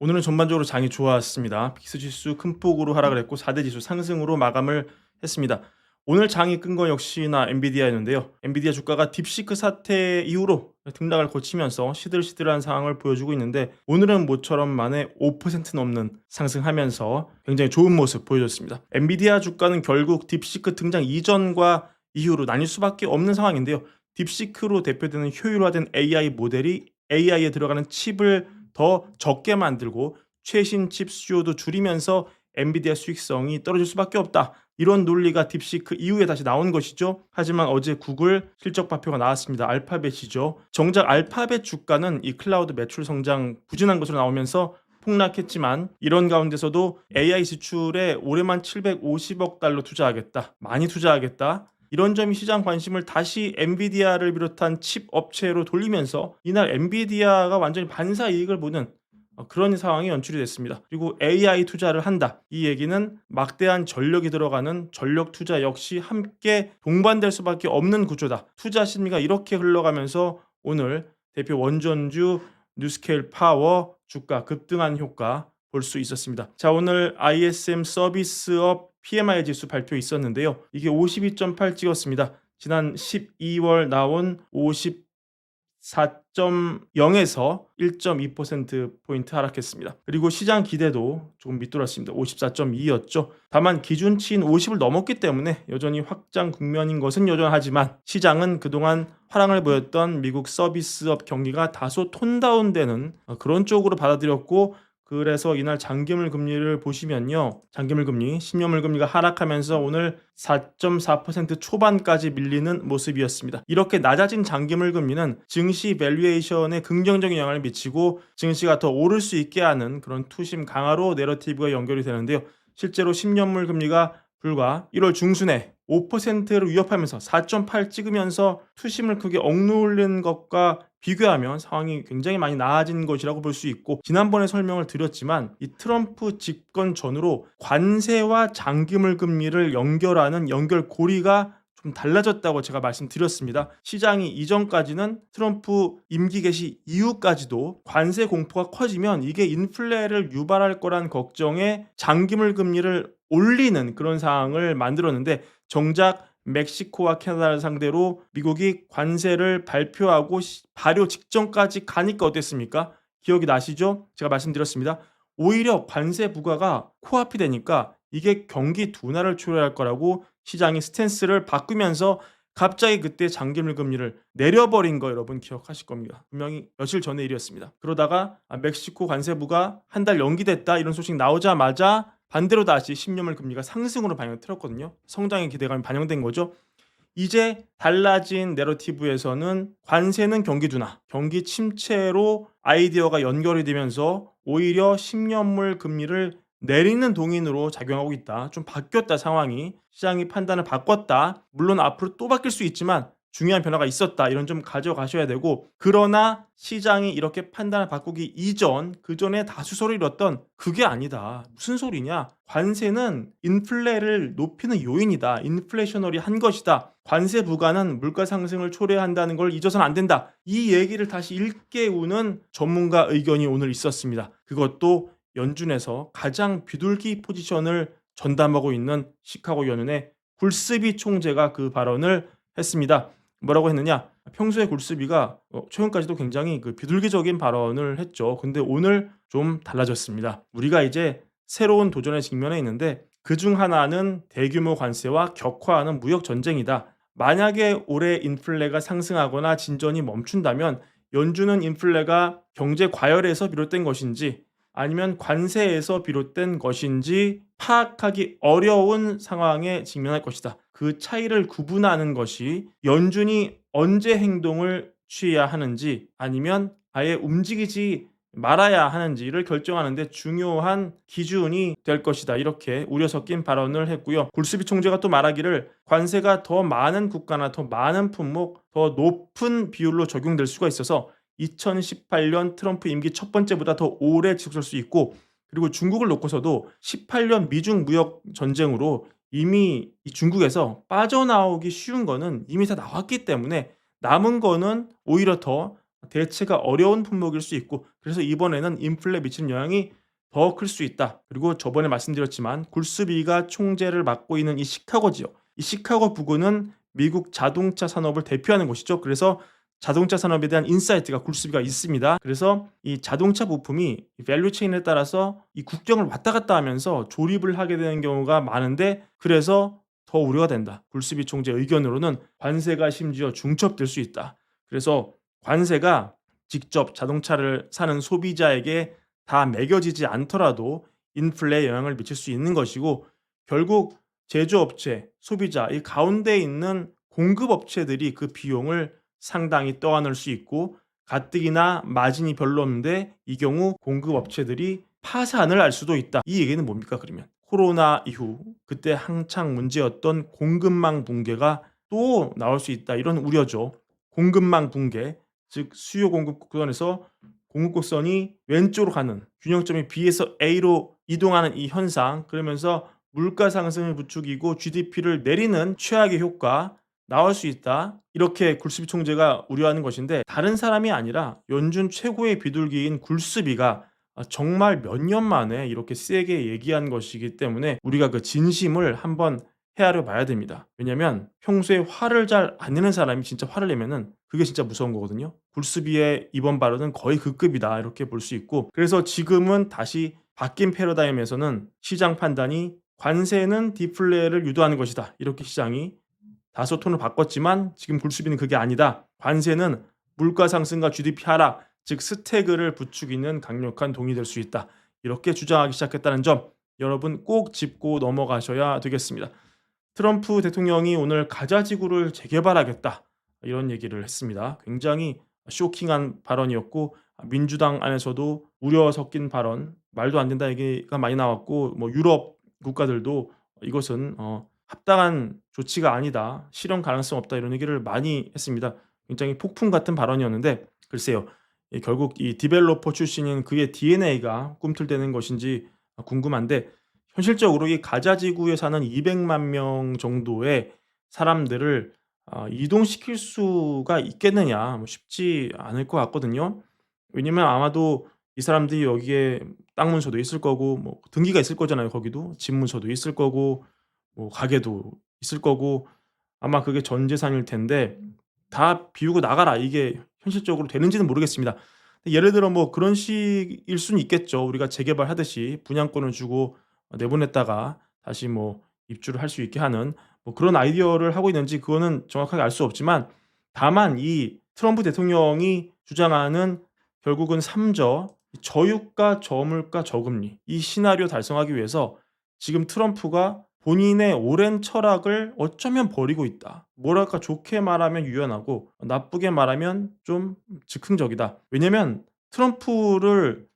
오늘은 전반적으로 장이 좋았습니다. 빅스 지수 큰 폭으로 하락을 했고 4대 지수 상승으로 마감을 했습니다. 오늘 장이 끈 건 역시나 엔비디아였는데요. 엔비디아 주가가 딥시크 사태 이후로 등락을 거치면서 시들시들한 상황을 보여주고 있는데 오늘은 모처럼 만에 5% 넘는 상승하면서 굉장히 좋은 모습 보여줬습니다. 엔비디아 주가는 결국 딥시크 등장 이전과 이후로 나뉠 수밖에 없는 상황인데요. 딥시크로 대표되는 효율화된 AI 모델이 AI에 들어가는 칩을 더 적게 만들고 최신 칩 수요도 줄이면서 엔비디아 수익성이 떨어질 수밖에 없다. 이런 논리가 딥시크 이후에 다시 나온 것이죠. 하지만 어제 구글 실적 발표가 나왔습니다. 알파벳이죠. 정작 알파벳 주가는 이 클라우드 매출 성장 부진한 것으로 나오면서 폭락했지만 이런 가운데서도 AI 지출에 올해만 750억 달러 투자하겠다. 많이 투자하겠다. 이런 점이 시장 관심을 다시 엔비디아를 비롯한 칩 업체로 돌리면서 이날 엔비디아가 완전히 반사 이익을 보는 어, 그런 상황이 연출이 됐습니다. 그리고 AI 투자를 한다. 이 얘기는 막대한 전력이 들어가는 전력 투자 역시 함께 동반될 수밖에 없는 구조다. 투자 심리가 이렇게 흘러가면서 오늘 대표 원전주 뉴스케일 파워 주가 급등한 효과 볼 수 있었습니다. 자, 오늘 ISM 서비스업 PMI 지수 발표 있었는데요. 이게 52.8 찍었습니다. 지난 12월 나온 54.0에서 1.2%포인트 하락했습니다. 그리고 시장 기대도 조금 밑돌았습니다. 54.2였죠. 다만 기준치인 50을 넘었기 때문에 여전히 확장 국면인 것은 여전하지만 시장은 그동안 화랑을 보였던 미국 서비스업 경기가 다소 톤다운되는 그런 쪽으로 받아들였고 그래서 이날 장기물 금리를 보시면요. 장기물 금리, 10년물 금리가 하락하면서 오늘 4.4% 초반까지 밀리는 모습이었습니다. 이렇게 낮아진 장기물 금리는 증시 밸류에이션에 긍정적인 영향을 미치고 증시가 더 오를 수 있게 하는 그런 투심 강화로 내러티브가 연결이 되는데요. 실제로 10년물 금리가 불과 1월 중순에 5%를 위협하면서 4.8 찍으면서 투심을 크게 억누른 것과 비교하면 상황이 굉장히 많이 나아진 것이라고 볼 수 있고 지난번에 설명을 드렸지만 이 트럼프 집권 전후로 관세와 장기물 금리를 연결하는 연결고리가 좀 달라졌다고 제가 말씀드렸습니다. 시장이 이전까지는 트럼프 임기 개시 이후까지도 관세 공포가 커지면 이게 인플레를 유발할 거란 걱정에 장기물 금리를 올리는 그런 상황을 만들었는데 정작 멕시코와 캐나다를 상대로 미국이 관세를 발표하고 발효 직전까지 가니까 어땠습니까? 기억이 나시죠? 제가 말씀드렸습니다. 오히려 관세 부과가 코앞이 되니까 이게 경기 둔화를 초래할 거라고 시장이 스탠스를 바꾸면서 갑자기 그때 장기물 금리를 내려버린 거 여러분 기억하실 겁니다. 분명히 며칠 전의 일이었습니다. 그러다가 아, 멕시코 관세부가 한 달 연기됐다 이런 소식 나오자마자 반대로 다시 10년물 금리가 상승으로 방향을 틀었거든요. 성장의 기대감이 반영된 거죠. 이제 달라진 내러티브에서는 관세는 경기 둔화, 경기 침체로 아이디어가 연결이 되면서 오히려 10년물 금리를 내리는 동인으로 작용하고 있다. 좀 바뀌었다 상황이. 시장이 판단을 바꿨다. 물론 앞으로 또 바뀔 수 있지만 중요한 변화가 있었다. 이런 좀 가져가셔야 되고 그러나 시장이 이렇게 판단을 바꾸기 이전 그 전에 다수소를 이뤘던 그게 아니다. 무슨 소리냐? 관세는 인플레를 높이는 요인이다. 인플레이셔너리 한 것이다. 관세 부과는 물가 상승을 초래한다는 걸 잊어서는 안 된다. 이 얘기를 다시 일깨우는 전문가 의견이 오늘 있었습니다. 그것도 연준에서 가장 비둘기 포지션을 전담하고 있는 시카고 연은의 굴스비 총재가 그 발언을 했습니다. 뭐라고 했느냐? 평소에 굴스비가 어, 최근까지도 굉장히 그 비둘기적인 발언을 했죠. 근데 오늘 좀 달라졌습니다. 우리가 이제 새로운 도전에 직면해 있는데 그 중 하나는 대규모 관세와 격화하는 무역 전쟁이다. 만약에 올해 인플레가 상승하거나 진전이 멈춘다면 연준은 인플레가 경제 과열에서 비롯된 것인지 아니면 관세에서 비롯된 것인지 파악하기 어려운 상황에 직면할 것이다. 그 차이를 구분하는 것이 연준이 언제 행동을 취해야 하는지 아니면 아예 움직이지 말아야 하는지를 결정하는데 중요한 기준이 될 것이다. 이렇게 우려 섞인 발언을 했고요. 굴스비 총재가 또 말하기를 관세가 더 많은 국가나 더 많은 품목, 더 높은 비율로 적용될 수가 있어서 2018년 트럼프 임기 첫 번째보다 더 오래 지속될 수 있고 그리고 중국을 놓고서도 18년 미중 무역 전쟁으로 이미 중국에서 빠져나오기 쉬운 거는 이미 다 나왔기 때문에 남은 거는 오히려 더 대체가 어려운 품목일 수 있고 그래서 이번에는 인플레 미치는 영향이 더 클 수 있다. 그리고 저번에 말씀드렸지만 굴스비가 총재를 맡고 있는 이 시카고 지역, 이 시카고 부근은 미국 자동차 산업을 대표하는 곳이죠. 그래서 자동차 산업에 대한 인사이트가 굴스비가 있습니다. 그래서 이 자동차 부품이 밸류 체인에 따라서 이 국경을 왔다 갔다 하면서 조립을 하게 되는 경우가 많은데 그래서 더 우려가 된다. 굴스비 총재 의견으로는 관세가 심지어 중첩될 수 있다. 그래서 관세가 직접 자동차를 사는 소비자에게 다 매겨지지 않더라도 인플레에 영향을 미칠 수 있는 것이고 결국 제조업체, 소비자 이 가운데 있는 공급업체들이 그 비용을 상당히 떠안을 수 있고 가뜩이나 마진이 별로 없는데 이 경우 공급업체들이 파산을 할 수도 있다. 이 얘기는 뭡니까 그러면? 코로나 이후 그때 한창 문제였던 공급망 붕괴가 또 나올 수 있다. 이런 우려죠. 공급망 붕괴, 즉 수요 공급 곡선에서 공급 곡선이 왼쪽으로 가는 균형점이 B에서 A로 이동하는 이 현상 그러면서 물가 상승을 부추기고 GDP를 내리는 최악의 효과 나올 수 있다. 이렇게 굴스비 총재가 우려하는 것인데 다른 사람이 아니라 연준 최고의 비둘기인 굴스비가 아, 정말 몇 년 만에 이렇게 세게 얘기한 것이기 때문에 우리가 그 진심을 한번 헤아려 봐야 됩니다. 왜냐면 평소에 화를 잘 안 내는 사람이 진짜 화를 내면은 그게 진짜 무서운 거거든요. 굴스비의 이번 발언은 거의 그 급이다 이렇게 볼 수 있고 그래서 지금은 다시 바뀐 패러다임에서는 시장 판단이 관세는 디플레를 유도하는 것이다 이렇게 시장이 다소 톤을 바꿨지만 지금 굴스비는 그게 아니다. 관세는 물가 상승과 GDP 하락 즉 스태그를 부추기는 강력한 동이 될 수 있다. 이렇게 주장하기 시작했다는 점 여러분 꼭 짚고 넘어가셔야 되겠습니다. 트럼프 대통령이 오늘 가자 지구를 재개발하겠다 이런 얘기를 했습니다. 굉장히 쇼킹한 발언이었고 민주당 안에서도 우려 섞인 발언, 말도 안 된다 얘기가 많이 나왔고 뭐 유럽 국가들도 이것은 어, 합당한 조치가 아니다, 실현 가능성 없다 이런 얘기를 많이 했습니다. 굉장히 폭풍 같은 발언이었는데 글쎄요. 이 결국 이 디벨로퍼 출신인 그의 DNA가 꿈틀대는 것인지 궁금한데 현실적으로 이 가자 지구에 사는 200만 명 정도의 사람들을 아, 이동시킬 수가 있겠느냐 뭐 쉽지 않을 것 같거든요. 왜냐면 아마도 이 사람들이 여기에 땅 문서도 있을 거고 뭐 등기가 있을 거잖아요. 거기도 집 문서도 있을 거고 뭐 가게도 있을 거고 아마 그게 전 재산일 텐데 다 비우고 나가라 이게 현실적으로 되는지는 모르겠습니다. 예를 들어 뭐 그런 식일 수는 있겠죠. 우리가 재개발하듯이 분양권을 주고 내보냈다가 다시 뭐 입주를 할 수 있게 하는 뭐 그런 아이디어를 하고 있는지 그거는 정확하게 알 수 없지만 다만 이 트럼프 대통령이 주장하는 결국은 3저 저유가, 저물가, 저금리 이 시나리오 달성하기 위해서 지금 트럼프가 본인의 오랜 철학을 어쩌면 버리고 있다. 뭐랄까 좋게 말하면 유연하고 나쁘게 말하면 좀 즉흥적이다. 왜냐면 트럼프를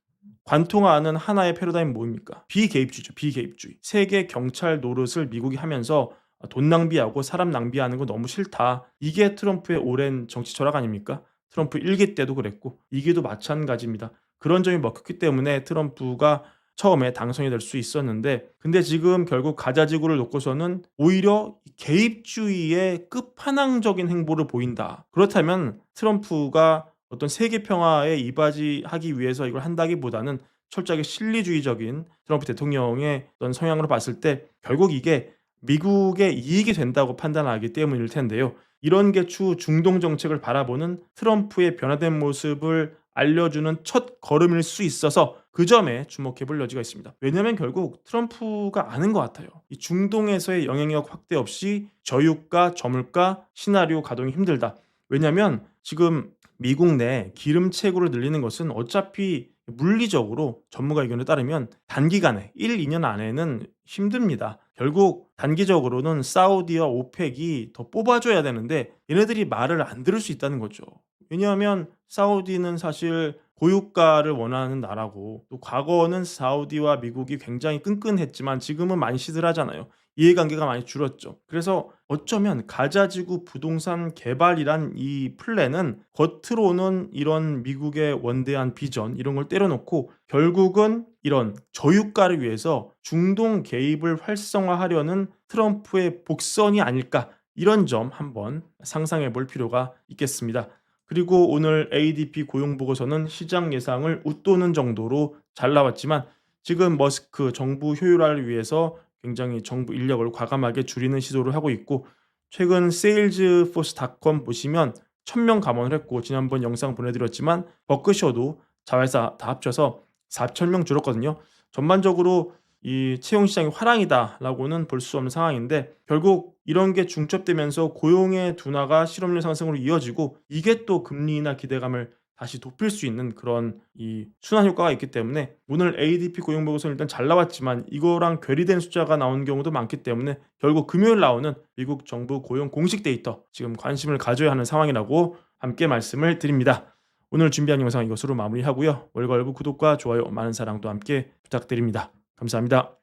관통하는 하나의 패러다임 뭐입니까? 비개입주의죠. 비개입주의. 세계 경찰 노릇을 미국이 하면서 돈 낭비하고 사람 낭비하는 거 너무 싫다. 이게 트럼프의 오랜 정치 철학 아닙니까? 트럼프 1기 때도 그랬고 2기도 마찬가지입니다. 그런 점이 먹혔기 때문에 트럼프가 처음에 당선이 될 수 있었는데 근데 지금 결국 가자지구를 놓고서는 오히려 개입주의의 끝판왕적인 행보를 보인다. 그렇다면 트럼프가 어떤 세계 평화에 이바지하기 위해서 이걸 한다기보다는 철저하게 실리주의적인 트럼프 대통령의 어떤 성향으로 봤을 때 결국 이게 미국의 이익이 된다고 판단하기 때문일 텐데요. 이런 게 추후 중동 정책을 바라보는 트럼프의 변화된 모습을 알려주는 첫 걸음일 수 있어서 그 점에 주목해 볼 여지가 있습니다. 왜냐하면 결국 트럼프가 아는 것 같아요. 이 중동에서의 영향력 확대 없이 저유가, 저물가 시나리오 가동이 힘들다. 왜냐하면 지금 미국 내 기름 채굴을 늘리는 것은 어차피 물리적으로 전문가 의견에 따르면 단기간에 1, 2년 안에는 힘듭니다. 결국 단기적으로는 사우디와 오펙이 더 뽑아줘야 되는데 얘네들이 말을 안 들을 수 있다는 거죠. 왜냐하면 사우디는 사실 고유가를 원하는 나라고 또 과거는 사우디와 미국이 굉장히 끈끈했지만 지금은 많이 시들하잖아요. 이해관계가 많이 줄었죠. 그래서 어쩌면 가자지구 부동산 개발이란 이 플랜은 겉으로는 이런 미국의 원대한 비전 이런 걸 때려놓고 결국은 이런 저유가를 위해서 중동 개입을 활성화하려는 트럼프의 복선이 아닐까 이런 점 한번 상상해 볼 필요가 있겠습니다. 그리고 오늘 ADP 고용 보고서는 시장 예상을 웃도는 정도로 잘 나왔지만 지금 머스크 정부 효율화를 위해서 굉장히 정부 인력을 과감하게 줄이는 시도를 하고 있고 최근 세일즈포스닷컴 보시면 1000명 감원을 했고 지난번 영상 보내드렸지만 버크셔도 자회사 다 합쳐서 4000명 줄었거든요. 전반적으로 이 채용 시장이 화랑이다라고는 볼 수 없는 상황인데 결국 이런 게 중첩되면서 고용의 둔화가 실업률 상승으로 이어지고 이게 또 금리나 기대감을 다시 높일 수 있는 그런 이 순환 효과가 있기 때문에 오늘 ADP 고용 보고서는 일단 잘 나왔지만 이거랑 괴리된 숫자가 나온 경우도 많기 때문에 결국 금요일 나오는 미국 정부 고용 공식 데이터 지금 관심을 가져야 하는 상황이라고 함께 말씀을 드립니다. 오늘 준비한 영상 이것으로 마무리하고요. 월가월부 구독과 좋아요 많은 사랑도 함께 부탁드립니다. 감사합니다.